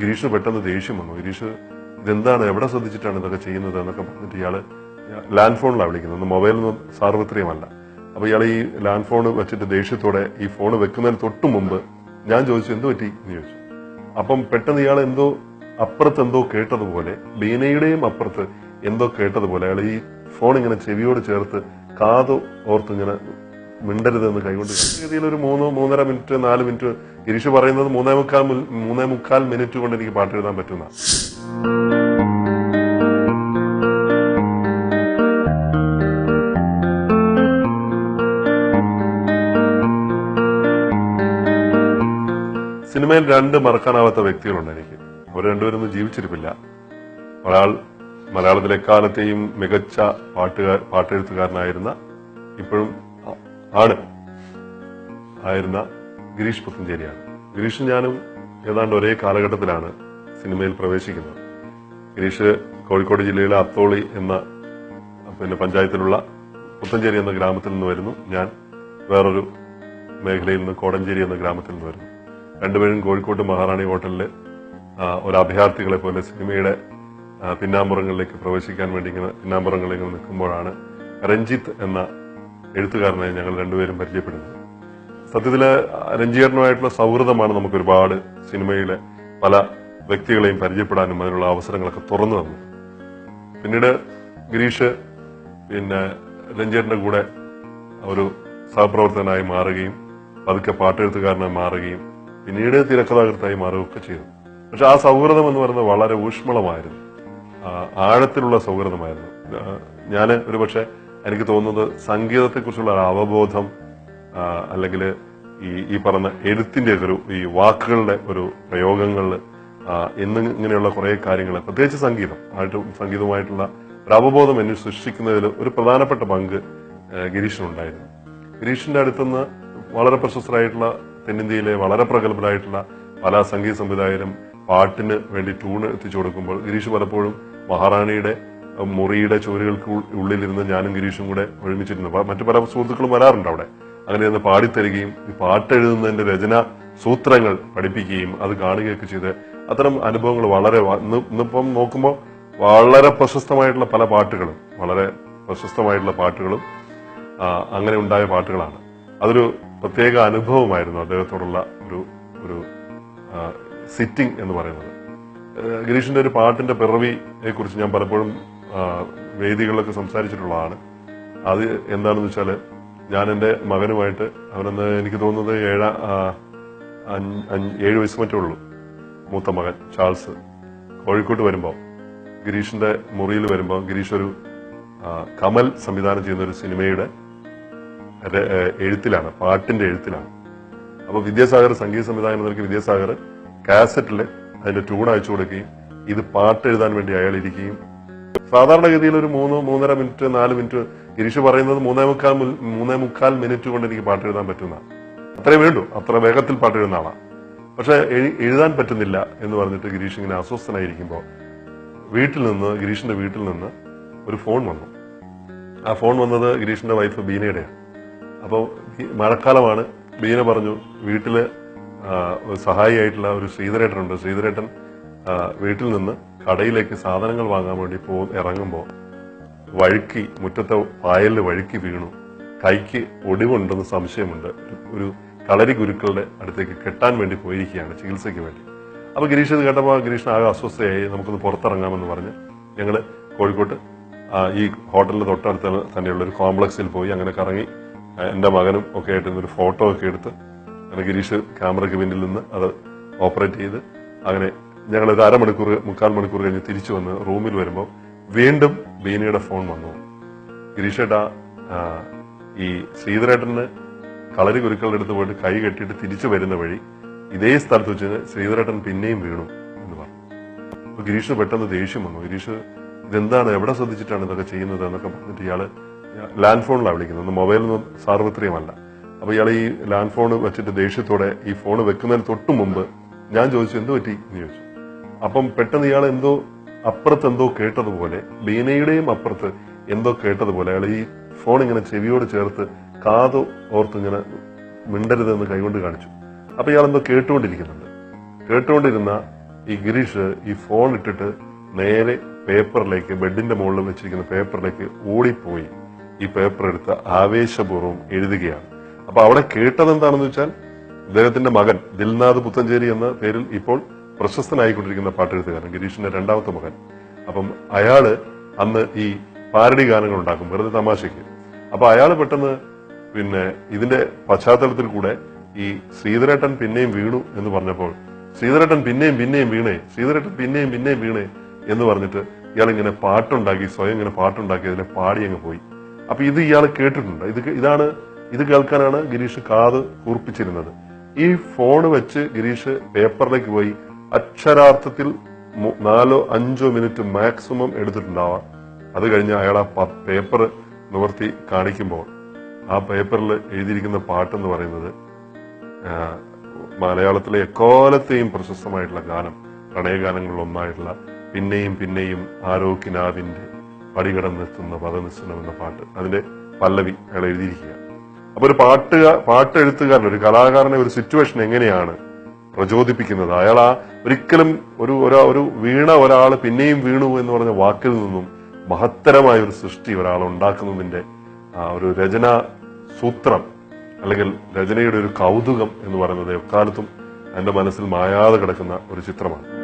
ഗിരീഷിന് പെട്ടെന്ന് ദേഷ്യം വന്നു. ഗിരീഷ് ഇതെന്താണ്? എവിടെ ശ്രദ്ധിച്ചിട്ടാണ് ഇതൊക്കെ ചെയ്യുന്നത്? എന്നൊക്കെ പറഞ്ഞിട്ട് ഇയാൾ ലാൻഡ് ഫോണിലാണ് വിളിക്കുന്നത്. മൊബൈലൊന്നും സാർവത്രികമല്ല. അപ്പൊ ഇയാൾ ഈ ലാൻഡ് ഫോൺ വെച്ചിട്ട് ദേഷ്യത്തോടെ ഈ ഫോൺ വെക്കുന്നതിന് തൊട്ടു മുമ്പ് ഞാൻ ചോദിച്ചു എന്ത് പറ്റി? എന്ന് ചോദിച്ചു. അപ്പം പെട്ടെന്ന് ഇയാൾ എന്തോ അപ്പുറത്ത് എന്തോ കേട്ടതുപോലെ ബീനയുടെയും അപ്പുറത്ത് എന്തോ കേട്ടതുപോലെ അയാൾ ഈ ഫോൺ ഇങ്ങനെ ചെവിയോട് ചേർത്ത് കാത് ഓർത്ത് ഇങ്ങനെ മിണ്ടരുതെന്ന് കൈകൊണ്ട് ഗതിയിൽ ഒരു മൂന്ന് മൂന്നര മിനിറ്റ് നാല് മിനിറ്റ് ഗിരീഷ് പറയുന്നത് മൂന്നേ മുക്കാൽ മൂന്നേ മുക്കാൽ മിനിറ്റ് കൊണ്ട് എനിക്ക് പാട്ട് എഴുതാൻ പറ്റുന്ന. സിനിമയിൽ രണ്ട് മറക്കാനാവാത്ത വ്യക്തികളുണ്ട് എനിക്ക്. അവർ രണ്ടുപേരും ജീവിച്ചിരിപ്പില്ല. ഒരാൾ മലയാളത്തിലെ കാലത്തെയും മികച്ച പാട്ടുകാർ പാട്ടെഴുത്തുകാരനായിരുന്ന ഇപ്പോഴും ആണ്. ആയിരുന്ന ഗിരീഷ് പുത്തഞ്ചേരിയാണ്. ഗിരീഷും ഞാനും ഏതാണ്ട് ഒരേ കാലഘട്ടത്തിലാണ് സിനിമയിൽ പ്രവേശിക്കുന്നത്. ഗിരീഷ് കോഴിക്കോട് ജില്ലയിലെ അത്തോളി എന്ന പിന്നെ പഞ്ചായത്തിലുള്ള പുത്തഞ്ചേരി എന്ന ഗ്രാമത്തിൽ നിന്ന് വരുന്നു. ഞാൻ വേറൊരു മേഖലയിൽ നിന്ന് കോടഞ്ചേരി എന്ന ഗ്രാമത്തിൽ നിന്ന് വരുന്നു. രണ്ടുപേരും കോഴിക്കോട് മഹാറാണി ഹോട്ടലിൽ ഒരു അഭയാർത്ഥികളെ പോലെ സിനിമയുടെ പിന്നാമ്പുറങ്ങളിലേക്ക് പ്രവേശിക്കാൻ വേണ്ടി ഇങ്ങനെ പിന്നാമ്പുറങ്ങളിൽ നിൽക്കുമ്പോഴാണ് രഞ്ജിത്ത് എന്ന എഴുത്തുകാരനെ ഞങ്ങൾ രണ്ടുപേരും പരിചയപ്പെടുന്നത്. സത്യത്തിൽ രഞ്ജിയേട്ടനുമായിട്ടുള്ള സൗഹൃദമാണ് നമുക്ക് ഒരുപാട് സിനിമയിലെ പല വ്യക്തികളെയും പരിചയപ്പെടാനും അതിനുള്ള അവസരങ്ങളൊക്കെ തുറന്നു തന്നു പിന്നീട് ഗിരീഷ് പിന്നെ രഞ്ജീറിന്റെ കൂടെ ഒരു സഹപ്രവർത്തകനായി മാറുകയും പതുക്കെ പാട്ടെഴുത്തുകാരനായി മാറുകയും പിന്നീട് തിരക്കഥാകൃത്തായി മാറുകയൊക്കെ ചെയ്തു. പക്ഷെ ആ സൗഹൃദം എന്ന് പറയുന്നത് വളരെ ഊഷ്മളമായിരുന്നു. ആഴത്തിലുള്ള സൗഹൃദമായിരുന്നു. ഞാൻ ഒരുപക്ഷെ എനിക്ക് തോന്നുന്നത് സംഗീതത്തെക്കുറിച്ചുള്ള ഒരു അവബോധം അല്ലെങ്കിൽ ഈ ഈ പറഞ്ഞ എഴുത്തിന്റെ ഒരു ഈ വാക്കുകളുടെ ഒരു പ്രയോഗങ്ങളിൽ എന്നിങ്ങനെയുള്ള കുറെ കാര്യങ്ങൾ പ്രത്യേകിച്ച് സംഗീതം ആയിട്ട് സംഗീതവുമായിട്ടുള്ള ഒരു അവബോധം എന്നിൽ സൃഷ്ടിക്കുന്നതിൽ ഒരു പ്രധാനപ്പെട്ട പങ്ക് ഗിരീഷിനുണ്ടായിരുന്നു. ഗിരീഷിന്റെ അടുത്തുനിന്ന് വളരെ പ്രശസ്തരായിട്ടുള്ള തെന്നിന്ത്യയിലെ വളരെ പ്രഗത്ഭരായിട്ടുള്ള പല സംഗീത സംവിധായകരും പാട്ടിന് വേണ്ടി ട്യൂൺ എത്തിച്ചു കൊടുക്കുമ്പോൾ ഗിരീഷ് പലപ്പോഴും മഹാറാണിയുടെ മുറിയുടെ ചുവരുകൾക്ക് ഉള്ളിലിരുന്ന് ഞാനും ഗിരീഷും കൂടെ ഒരുമിച്ചിരുന്നു. മറ്റു പല സുഹൃത്തുക്കളും വരാറുണ്ട് അവിടെ. അങ്ങനെ ഒന്ന് പാടിത്തരികയും ഈ പാട്ടെഴുതുന്നതിന്റെ രചന സൂത്രങ്ങൾ പഠിപ്പിക്കുകയും അത് കാണുകയൊക്കെ ചെയ്ത് അത്തരം അനുഭവങ്ങൾ വളരെ ഇന്നിപ്പം നോക്കുമ്പോൾ വളരെ പ്രശസ്തമായിട്ടുള്ള പല പാട്ടുകളും വളരെ പ്രശസ്തമായിട്ടുള്ള പാട്ടുകളും അങ്ങനെ ഉണ്ടായ പാട്ടുകളാണ്. അതൊരു പ്രത്യേക അനുഭവമായിരുന്നു അദ്ദേഹത്തോടുള്ള ഒരു ഒരു സിറ്റിംഗ് എന്ന് പറയുന്നത്. ഗിരീഷിന്റെ ഒരു പാട്ടിന്റെ പിറവിയെ കുറിച്ച് ഞാൻ പലപ്പോഴും വേദികളിലൊക്കെ സംസാരിച്ചിട്ടുള്ളതാണ് അത് എന്താണെന്ന് വെച്ചാൽ ഞാൻ എന്റെ മകനുമായിട്ട് അവനെന്ന് എനിക്ക് തോന്നുന്നത് ഏഴ ഏഴ് വയസ്സ് മറ്റേ ഉള്ളൂ. മൂത്ത മകൻ ചാൾസ്. കോഴിക്കോട്ട് വരുമ്പോൾ ഗിരീഷിന്റെ മുറിയിൽ വരുമ്പോൾ ഗിരീഷ് ഒരു കമൽ സംവിധാനം ചെയ്യുന്ന ഒരു സിനിമയുടെ എഴുത്തിലാണ് പാട്ടിന്റെ എഴുത്തിലാണ്. അപ്പോൾ വിദ്യാസാഗർ സംഗീത സംവിധാനം എന്നൊക്കെ വിദ്യാസാഗർ കാസറ്റിൽ അതിന്റെ ട്യൂൺ അയച്ചു കൊടുക്കുകയും ഇത് പാട്ട് എഴുതാൻ വേണ്ടി അയാൾ ഇരിക്കുകയും സാധാരണഗതിയിൽ ഒരു മൂന്ന് മൂന്നര മിനിറ്റ് നാല് മിനിറ്റ് ഗിരീഷ് പറയുന്നത് മൂന്നേ മുക്കാൽ മൂന്നേ മുക്കാൽ മിനിറ്റ് കൊണ്ട് എനിക്ക് പാട്ട് എഴുതാൻ പറ്റുന്ന അത്രേ വേണ്ടു. അത്ര വേഗത്തിൽ പാട്ട് എഴുതുന്ന ആളാണ് പക്ഷെ എഴുതാൻ പറ്റുന്നില്ല എന്ന് പറഞ്ഞിട്ട് ഗിരീഷ് ഇങ്ങനെ അസ്വസ്ഥനായിരിക്കുമ്പോൾ വീട്ടിൽ നിന്ന് ഗിരീഷിന്റെ വീട്ടിൽ നിന്ന് ഒരു ഫോൺ വന്നു. ആ ഫോൺ വന്നത് ഗിരീഷിന്റെ വൈഫ് ബീനയുടെയാണ് അപ്പോൾ മഴക്കാലമാണ്. ബീന പറഞ്ഞു വീട്ടിൽ സഹായിയായിട്ടുള്ള ഒരു ശ്രീധരേട്ടനുണ്ട്. ശ്രീധരേട്ടൻ വീട്ടിൽ നിന്ന് കടയിലേക്ക് സാധനങ്ങൾ വാങ്ങാൻ വേണ്ടി പോ ഇറങ്ങുമ്പോൾ വഴുക്കി മുറ്റത്തെ പായലിൽ വഴുക്കി വീണു. കൈക്ക് ഒടിവുണ്ടെന്ന് സംശയമുണ്ട്. ഒരു- കളരി ഗുരുക്കളുടെ അടുത്തേക്ക് കെട്ടാൻ വേണ്ടി പോയിരിക്കുകയാണ് ചികിത്സയ്ക്ക് വേണ്ടി. അപ്പൊ ഗിരീഷ് ഇത് കേട്ടപ്പോൾ ഗിരീഷിന് ആകെ അസ്വസ്ഥയായി. നമുക്കൊന്ന് പുറത്തിറങ്ങാമെന്ന് പറഞ്ഞ് ഞങ്ങൾ കോഴിക്കോട്ട് ഈ ഹോട്ടലിന് തൊട്ടടുത്ത് തന്നെയുള്ള ഒരു കോംപ്ലക്സിൽ പോയി അങ്ങനെ കറങ്ങി എന്റെ മകനും ഒക്കെ ആയിട്ട് ഒരു ഫോട്ടോ ഒക്കെ എടുത്ത് അങ്ങനെ ഗിരീഷ് ക്യാമറയ്ക്ക് പിന്നിൽ നിന്ന് അത് ഓപ്പറേറ്റ് ചെയ്ത് അങ്ങനെ ഞങ്ങൾ ഒരു അരമണിക്കൂർ മുക്കാൽ മണിക്കൂർ കഴിഞ്ഞ് തിരിച്ചു വന്ന് റൂമിൽ വരുമ്പോൾ വീണ്ടും ബീനയുടെ ഫോൺ വന്നു. ഗിരീഷേട്ടാ ഈ ശ്രീധരേട്ടന് കളരി ഗുരുക്കളുടെ അടുത്ത് പോയിട്ട് കൈ കെട്ടിയിട്ട് തിരിച്ചു വരുന്ന വഴി ഇതേ സ്ഥലത്ത് വെച്ച് ശ്രീധരേട്ടൻ പിന്നെയും വീണു എന്ന് പറഞ്ഞു. അപ്പൊ ഗിരീഷ് പെട്ടെന്ന് ദേഷ്യം വന്നു. ഗിരീഷ് ഇതെന്താണ്? എവിടെ ശ്രദ്ധിച്ചിട്ടാണ് ഇതൊക്കെ ചെയ്യുന്നത്? എന്നൊക്കെ പറഞ്ഞിട്ട് ഇയാൾ ലാൻഡ് ഫോണിലാണ് വിളിക്കുന്നത്. മൊബൈലൊന്നും സാർവത്രികമല്ല. അപ്പൊ ഇയാൾ ഈ ലാൻഡ് ഫോൺ വെച്ചിട്ട് ദേഷ്യത്തോടെ ഈ ഫോൺ വെക്കുന്നതിന് തൊട്ട് മുമ്പ് ഞാൻ ചോദിച്ചു എന്ത് പറ്റി? എന്ന് ചോദിച്ചു. അപ്പം പെട്ടെന്ന് ഇയാൾ എന്തോ അപ്പുറത്ത് എന്തോ കേട്ടതുപോലെ ബീനയുടെയും അപ്പുറത്ത് എന്തോ കേട്ടതുപോലെ അയാൾ ഈ ഫോൺ ഇങ്ങനെ ചെവിയോട് ചേർത്ത് കാത് ഓർത്ത് ഇങ്ങനെ മിണ്ടരുതെന്ന് കൈകൊണ്ട് കാണിച്ചു. അപ്പൊ ഇയാൾ എന്തോ കേട്ടുകൊണ്ടിരിക്കുന്നുണ്ട്. കേട്ടുകൊണ്ടിരുന്ന ഈ ഗിരീഷ് ഈ ഫോൺ ഇട്ടിട്ട് നേരെ പേപ്പറിലേക്ക് ബെഡിന്റെ മുകളിൽ വെച്ചിരിക്കുന്ന പേപ്പറിലേക്ക് ഓടിപ്പോയി. ഈ പേപ്പർ എടുത്ത് ആവേശപൂർവം എഴുതുകയാണ്. അപ്പൊ അവിടെ കേട്ടത് എന്താണെന്ന് വെച്ചാൽ അദ്ദേഹത്തിന്റെ മകൻ ദിൽനാഥ് പുത്തഞ്ചേരി എന്ന പേരിൽ ഇപ്പോൾ പ്രശസ്തനായിക്കൊണ്ടിരിക്കുന്ന പാട്ടെഴുത്തുകാരൻ ഗിരീഷിന്റെ രണ്ടാമത്തെ മകൻ. അപ്പം അയാൾ അന്ന് ഈ പാരഡി ഗാനങ്ങൾ ഉണ്ടാക്കും വെറുതെ തമാശയ്ക്ക്. അപ്പൊ അയാൾ പെട്ടെന്ന് പിന്നെ ഇതിന്റെ പശ്ചാത്തലത്തിൽ കൂടെ ഈ ശ്രീധരേട്ടൻ പിന്നെയും വീണു എന്ന് പറഞ്ഞപ്പോൾ ശ്രീധരേട്ടൻ പിന്നെയും പിന്നെയും വീണേ ശ്രീധരേട്ടൻ പിന്നെയും പിന്നെയും വീണേ എന്ന് പറഞ്ഞിട്ട് ഇയാൾ ഇങ്ങനെ പാട്ടുണ്ടാക്കി സ്വയം ഇങ്ങനെ പാട്ടുണ്ടാക്കി അതിനെ പാടി അങ്ങ് പോയി. അപ്പൊ ഇത് ഇയാൾ കേട്ടിട്ടുണ്ട്. ഇത് ഇതാണ് ഇത് കേൾക്കാനാണ് ഗിരീഷ് കാത് കൂർപ്പിച്ചിരുന്നത്. ഈ ഫോൺ വെച്ച് ഗിരീഷ് പേപ്പറിലേക്ക് പോയി അക്ഷരാർത്ഥത്തിൽ നാലോ അഞ്ചോ മിനിറ്റ് മാക്സിമം എടുത്തിട്ടുണ്ടാവാം. അത് കഴിഞ്ഞ് അയാൾ ആ പേപ്പർ നിവർത്തി കാണിക്കുമ്പോൾ ആ പേപ്പറിൽ എഴുതിയിരിക്കുന്ന പാട്ടെന്ന് പറയുന്നത് മലയാളത്തിലെ എക്കാലത്തെയും പ്രശസ്തമായിട്ടുള്ള ഗാനം പ്രണയഗാനങ്ങളിൽ ഒന്നായിട്ടുള്ള പിന്നെയും പിന്നെയും ആരോഗ്യനാഥിന്റെ പടികടന്നെത്തുന്ന പദനിശ്ചനം എന്ന പാട്ട്. അതിന്റെ പല്ലവി അയാൾ എഴുതിയിരിക്കുക അപ്പൊ ഒരു പാട്ട് എഴുത്തുകാരൻ ഒരു കലാകാരനെ ഒരു സിറ്റുവേഷൻ എങ്ങനെയാണ് പ്രചോദിപ്പിക്കുന്നത്. അയാൾ ആ ഒരിക്കലും ഒരു ഒരാ ഒരു വീണ ഒരാൾ പിന്നെയും വീണു എന്ന് പറഞ്ഞ വാക്കിൽ നിന്നും മഹത്തരമായ ഒരു സൃഷ്ടി ഒരാൾ ഉണ്ടാക്കുന്നതിന്റെ ഒരു രചന സൂത്രം അല്ലെങ്കിൽ രചനയുടെ ഒരു കൗതുകം എന്ന് പറയുന്നത് എക്കാലത്തും എന്റെ മനസ്സിൽ മായാതെ കിടക്കുന്ന ഒരു ചിത്രമാണ്.